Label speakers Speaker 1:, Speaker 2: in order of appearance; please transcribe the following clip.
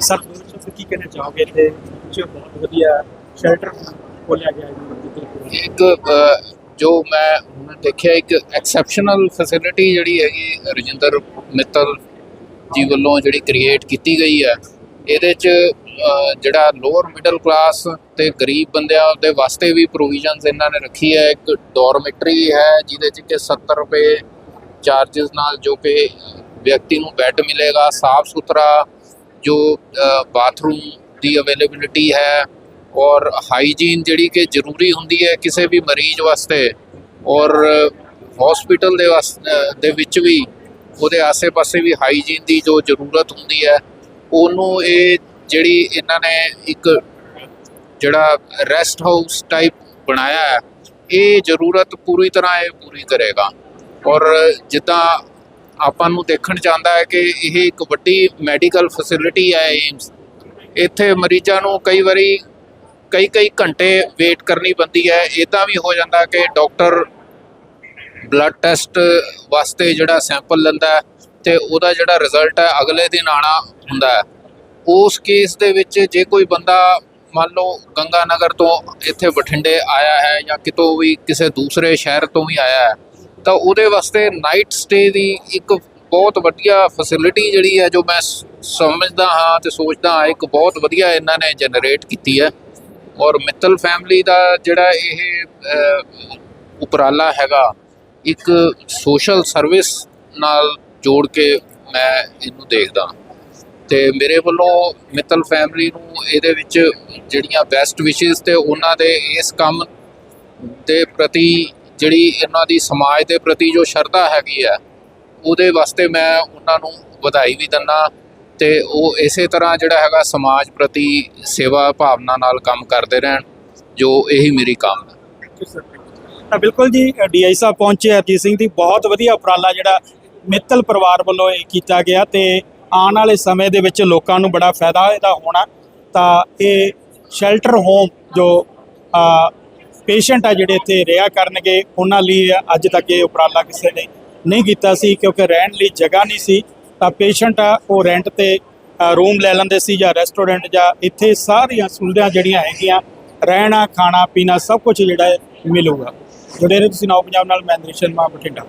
Speaker 1: Sir, ਤੁਸੀਂ ਕੀ ਕਹਿਣਾ ਚਾਹੋਗੇ ਤੇ ਜੋ ਬਹੁਤ ਵਧੀਆ ਸ਼ੈਲਟਰ ਖੋਲਿਆ ਗਿਆ ਹੈ
Speaker 2: ਇੱਕ ਜੋ ਮੈਂ ਹੁਣ ਦੇਖਿਆ, ਇੱਕ ਐਕਸੈਪਸ਼ਨਲ ਫੈਸਿਲਿਟੀ ਜਿਹੜੀ ਹੈਗੀ, ਰਜਿੰਦਰ ਮਿੱਤਲ ਜੀ ਵੱਲੋਂ ਜਿਹੜੀ ਕ੍ਰੀਏਟ ਕੀਤੀ ਗਈ ਹੈ, ਇਹਦੇ 'ਚ ਜਿਹੜਾ ਲੋਅਰ ਮਿਡਲ ਕਲਾਸ ਤੇ ਗਰੀਬ ਬੰਦਿਆਂ ਦੇ ਵਾਸਤੇ ਵੀ ਪ੍ਰੋਵੀਜ਼ਨਸ ਇਹਨਾਂ ਨੇ ਰੱਖੀ ਹੈ। ਇੱਕ ਡੋਰਮਿਟਰੀ ਹੈ, ਜਿਹਦੇ 'ਚ ਕਿ 70 ਰੁਪਏ ਚਾਰजेस ਨਾਲ ਜੋ ਕਿ ਵਿਅਕਤੀ ਨੂੰ ਬੈੱਡ ਮਿਲੇਗਾ, ਸਾਫ਼ ਸੁਥਰਾ, ਜੋ ਬਾਥਰੂਮ ਦੀ ਅਵੇਲੇਬਿਲਿਟੀ ਹੈ ਔਰ ਹਾਈਜੀਨ ਜਿਹੜੀ ਕਿ ਜ਼ਰੂਰੀ ਹੁੰਦੀ ਹੈ ਕਿਸੇ ਵੀ ਮਰੀਜ਼ ਵਾਸਤੇ ਔਰ ਹਸਪੀਟਲ ਦੇ ਵਾਸਤੇ ਦੇ ਵਿੱਚ ਵੀ ਉਹਦੇ ਆਸੇ-ਪਾਸੇ ਵੀ ਹਾਈਜੀਨ ਦੀ ਜੋ ਜ਼ਰੂਰਤ ਹੁੰਦੀ ਹੈ, ਉਹਨੂੰ ਇਹ ਜਿਹੜੀ ਇਹਨਾਂ ਨੇ ਇੱਕ ਜਿਹੜਾ ਰੈਸਟ ਹਾਊਸ ਟਾਈਪ ਬਣਾਇਆ ਹੈ, ਇਹ ਜ਼ਰੂਰਤ ਪੂਰੀ ਤਰ੍ਹਾਂ ਇਹ ਪੂਰੀ ਕਰੇਗਾ ਔਰ ਜਿੱਦਾਂ ਆਪਾਂ ਨੂੰ ਦੇਖਣ ਜਾਂਦਾ ਹੈ ਕਿ ਇਹ ਇੱਕ ਵੱਡੀ ਮੈਡੀਕਲ ਫੈਸਿਲਿਟੀ ਹੈ ਏਮਸ ਇੱਥੇ ਮਰੀਜ਼ਾਂ ਨੂੰ ਕਈ ਵਾਰੀ ਕਈ ਕਈ ਘੰਟੇ ਵੇਟ ਕਰਨੀ ਪੈਂਦੀ ਹੈ। ਇਦਾਂ ਵੀ ਹੋ ਜਾਂਦਾ ਕਿ ਡਾਕਟਰ ਬਲੱਡ ਟੈਸਟ ਵਾਸਤੇ ਜਿਹੜਾ ਸੈਂਪਲ ਲੈਂਦਾ ਹੈ ਤੇ ਉਹਦਾ ਜਿਹੜਾ ਰਿਜ਼ਲਟ ਹੈ ਅਗਲੇ ਦਿਨ ਆਣਾ ਹੁੰਦਾ ਹੈ। ਉਸ ਕੇਸ ਦੇ ਵਿੱਚ ਜੇ ਕੋਈ ਬੰਦਾ ਮੰਨ ਲਓ ਗੰਗਾ ਨਗਰ ਤੋਂ ਇੱਥੇ ਬਠਿੰਡੇ ਆਇਆ ਹੈ ਜਾਂ ਕਿਤੋਂ ਵੀ ਕਿਸੇ ਦੂਸਰੇ ਸ਼ਹਿਰ ਤੋਂ ਵੀ ਆਇਆ ਹੈ ਤਾਂ ਉਹਦੇ ਵਾਸਤੇ ਨਾਈਟ ਸਟੇ ਦੀ ਇੱਕ ਬਹੁਤ ਵਧੀਆ ਫੈਸਿਲਿਟੀ ਜਿਹੜੀ ਹੈ, ਜੋ ਮੈਂ ਸਮਝਦਾ ਹਾਂ ਤੇ ਸੋਚਦਾ ਹਾਂ, ਇੱਕ ਬਹੁਤ ਵਧੀਆ ਇਹਨਾਂ ਨੇ ਜਨਰੇਟ ਕੀਤੀ ਹੈ। ਔਰ ਮਿੱਤਲ ਫੈਮਿਲੀ ਦਾ ਜਿਹੜਾ ਇਹ ਉਪਰਾਲਾ ਹੈਗਾ, ਇੱਕ ਸੋਸ਼ਲ ਸਰਵਿਸ ਨਾਲ ਜੋੜ ਕੇ ਮੈਂ ਇਹਨੂੰ ਦੇਖਦਾ ਤੇ ਮੇਰੇ ਵੱਲੋਂ ਮਿੱਤਲ ਫੈਮਿਲੀ ਨੂੰ ਇਹਦੇ ਵਿੱਚ ਜਿਹੜੀਆਂ ਬੈਸਟ ਵਿਸ਼ੇਸ ਤੇ ਉਹਨਾਂ ਦੇ ਇਸ ਕੰਮ ਦੇ ਪ੍ਰਤੀ ਜਿਹੜੀ ਇਹਨਾਂ ਦੀ ਸਮਾਜ ਦੇ ਪ੍ਰਤੀ ਜੋ ਸ਼ਰਧਾ ਹੈਗੀ ਹੈ, ਉਹਦੇ ਵਾਸਤੇ ਮੈਂ ਉਹਨਾਂ ਨੂੰ ਵਧਾਈ ਵੀ ਦਿੰਦਾ ਤੇ ਉਹ ਇਸੇ ਤਰ੍ਹਾਂ ਜਿਹੜਾ ਹੈਗਾ ਸਮਾਜ ਪ੍ਰਤੀ ਸੇਵਾ ਭਾਵਨਾ ਨਾਲ ਕੰਮ ਕਰਦੇ ਰਹਿਣ, ਜੋ ਇਹੀ ਮੇਰੀ ਕਾਮਨਾ
Speaker 1: ਤਾਂ ਬਿਲਕੁਲ ਜੀ ਡੀਆਈ ਸਾਹਿਬ ਪਹੁੰਚੇ ਹਰਜੀਤ ਸਿੰਘ ਦੀ ਬਹੁਤ ਵਧੀਆ ਉਪਰਾਲਾ ਜਿਹੜਾ ਮਿੱਤਲ ਪਰਿਵਾਰ ਵੱਲੋਂ ਇਹ ਕੀਤਾ ਗਿਆ ਤੇ ਆਉਣ ਵਾਲੇ ਸਮੇਂ ਦੇ ਵਿੱਚ ਲੋਕਾਂ ਨੂੰ ਬੜਾ ਫਾਇਦਾ ਇਹਦਾ ਹੋਣਾ। ਤਾਂ ਇਹ ਸ਼ੈਲਟਰ ਹੋਮ ਜੋ ਪੇਸ਼ੈਂਟ ਆ ਜਿਹੜੇ ਇੱਥੇ ਰਿਹਾ ਕਰਨਗੇ, ਉਹਨਾਂ ਲਈ ਅੱਜ ਤੱਕ ਇਹ ਉਪਰਾਲਾ ਕਿਸੇ ਨੇ ਨਹੀਂ ਕੀਤਾ ਸੀ, ਕਿਉਂਕਿ ਰਹਿਣ ਲਈ ਜਗ੍ਹਾ ਨਹੀਂ ਸੀ। ਤਾਂ ਪੇਸ਼ੈਂਟ ਆ, ਉਹ ਰੈਂਟ ਤੇ ਰੂਮ ਲੈ ਲੈਂਦੇ ਸੀ ਜਾਂ ਰੈਸਟੋਰੈਂਟ ਜਾਂ ਇੱਥੇ ਸਾਰੀਆਂ ਸੁਵਿਧਾ ਜਿਹੜੀਆਂ ਹੈਗੀਆਂ, ਰਹਿਣਾ, ਖਾਣਾ, ਪੀਣਾ, ਸਭ ਕੁਝ ਜਿਹੜਾ ਹੈ ਮਿਲੂਗਾ। ਜੁੜੇ ਰਹੋ ਤੁਸੀਂ ਨੌ ਪੰਜਾਬ ਨਾਲ, ਮੈਂ ਅੰਦਰ ਸ਼ਰਮਾ, ਬਠਿੰਡਾ।